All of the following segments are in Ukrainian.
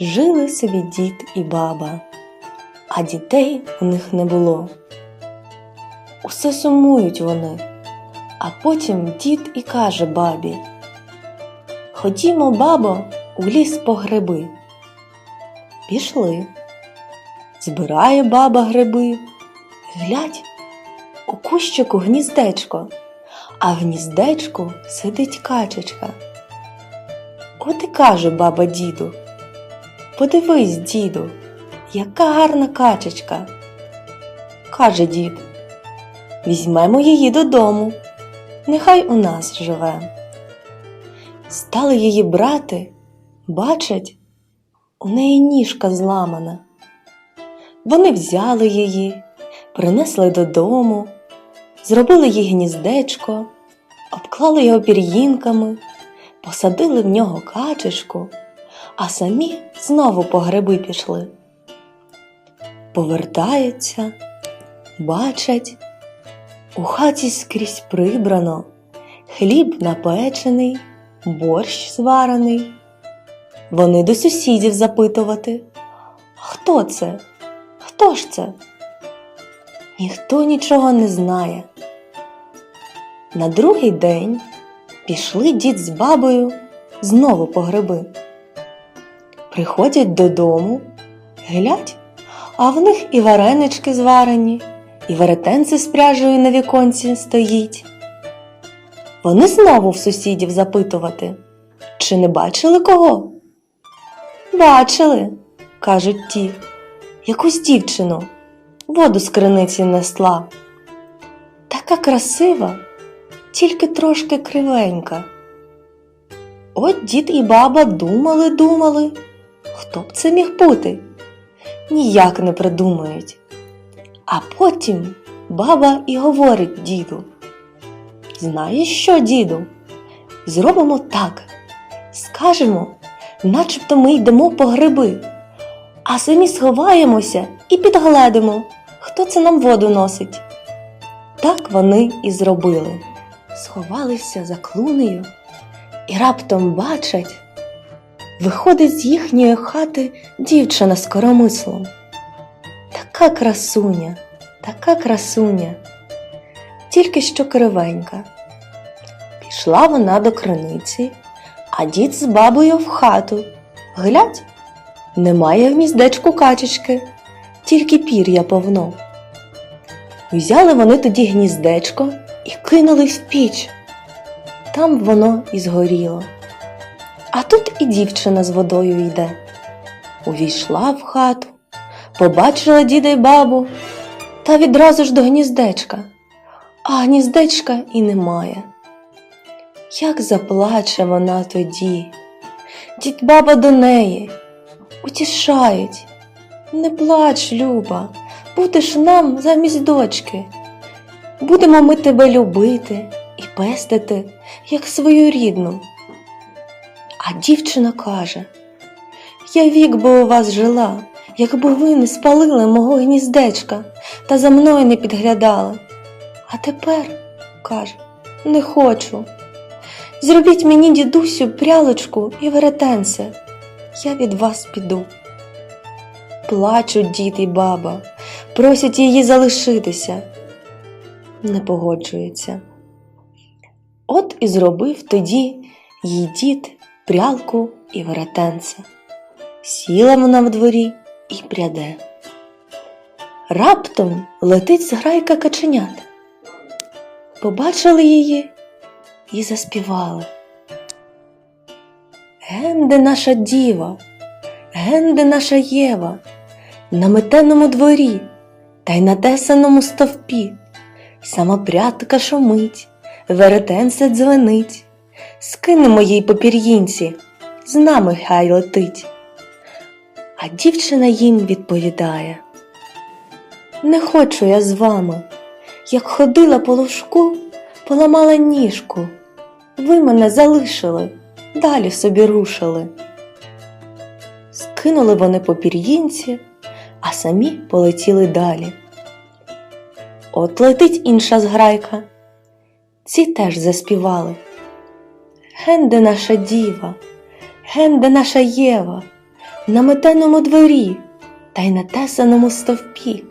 Жили собі дід і баба, а дітей у них не було. Усе сумують вони, а потім дід і каже бабі: Ходімо, бабо, у ліс по гриби. Пішли. Збирає баба гриби. Глядь, у кущику гніздечко, а в гніздечку сидить качечка. От і каже баба діду. Подивись, діду, яка гарна качечка. Каже дід, візьмемо її додому, нехай у нас живе. Стали її брати, бачать, у неї ніжка зламана. Вони взяли її, принесли додому, зробили їй гніздечко, обклали його пір'їнками, посадили в нього качечку, а самі знову по гриби пішли. Повертаються, бачать, у хаті скрізь прибрано, хліб напечений, борщ зварений. Вони до сусідів запитувати, хто це? Хто ж це? Ніхто нічого не знає. На другий день пішли дід з бабою знову по гриби. Приходять додому, глядь, а в них і варенички зварені, і веретенце з пряжею на віконці стоїть. Вони знову в сусідів запитувати, чи не бачили кого? Бачили, кажуть ті, якусь дівчину воду з криниці несла. Така красива, тільки трошки кривенька. От дід і баба думали, думали, хто б це міг бути? Ніяк не придумають. А потім баба і говорить діду. Знаєш що, діду? Зробимо так. Скажемо, начебто ми йдемо по гриби, а самі сховаємося і підгледимо, хто це нам воду носить. Так вони і зробили. Сховалися за клунею і раптом бачать, виходить з їхньої хати дівчина з коромислом. Така красуня, така красуня, тільки що кривенька. Пішла вона до криниці, а дід з бабою в хату. Глядь, немає в міздечку качечки, тільки пір'я повно. Взяли вони тоді гніздечко і кинули в піч. Там воно і згоріло. Тут і дівчина з водою йде. Увійшла в хату, побачила діда й бабу, та відразу ж до гніздечка, а гніздечка і немає. Як заплаче вона тоді, дід баба до неї, утішають. Не плач, Люба, будеш нам замість дочки. Будемо ми тебе любити і пестити, як свою рідну. А дівчина каже: Я вік би у вас жила, якби ви не спалили мого гніздечка та за мною не підглядали. А тепер, каже, не хочу. Зробіть мені, дідусю, прялочку і веретенце, я від вас піду. Плачуть дід і баба, просять її залишитися. Не погоджується. От і зробив тоді їй дід прялку і веретенце. Сіла вона в дворі і пряде. Раптом летить зграйка каченят. Побачили її і заспівали. Генде наша діва, генде наша Єва, на метеному дворі та й на тесаному стовпі, сама прятка шумить, веретенце дзвенить, скинемо їй по пір'їнці, з нами хай летить. А дівчина їм відповідає: Не хочу я з вами, як ходила по лужку, поламала ніжку. Ви мене залишили, далі собі рушили. Скинули вони по пір'їнці, а самі полетіли далі. От летить інша зграйка. Ці теж заспівали. Генде наша діва, генде наша Єва, на метеному дворі та й на тесаному стовпі.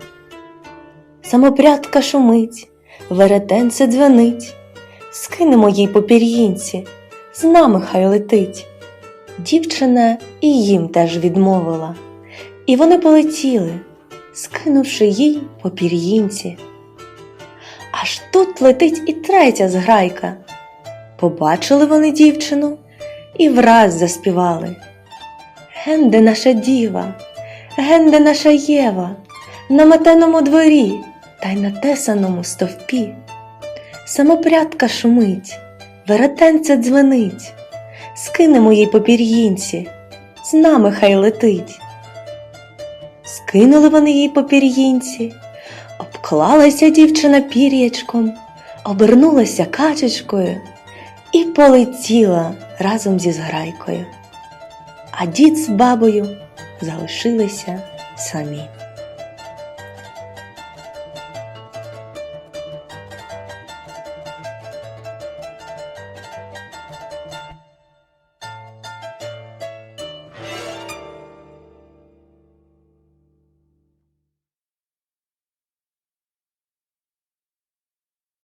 Самопрядка шумить, веретенце дзвенить, скинемо їй по пір'їнці, з нами хай летить. Дівчина і їм теж відмовила, і вони полетіли, скинувши їй по пір'їнці. Аж тут летить і третя зграйка. Побачили вони дівчину і враз заспівали. Генде наша діва, генде наша Єва, на метеному дворі та й на тесаному стовпі. Самопрядка шумить, веретенце дзвенить, скинемо їй по пір'їнці, з нами хай летить. Скинули вони їй по пір'їнці, обклалася дівчина пір'ячком, обернулася качечкою і полетіла разом зі зграйкою. А дід з бабою залишилися самі.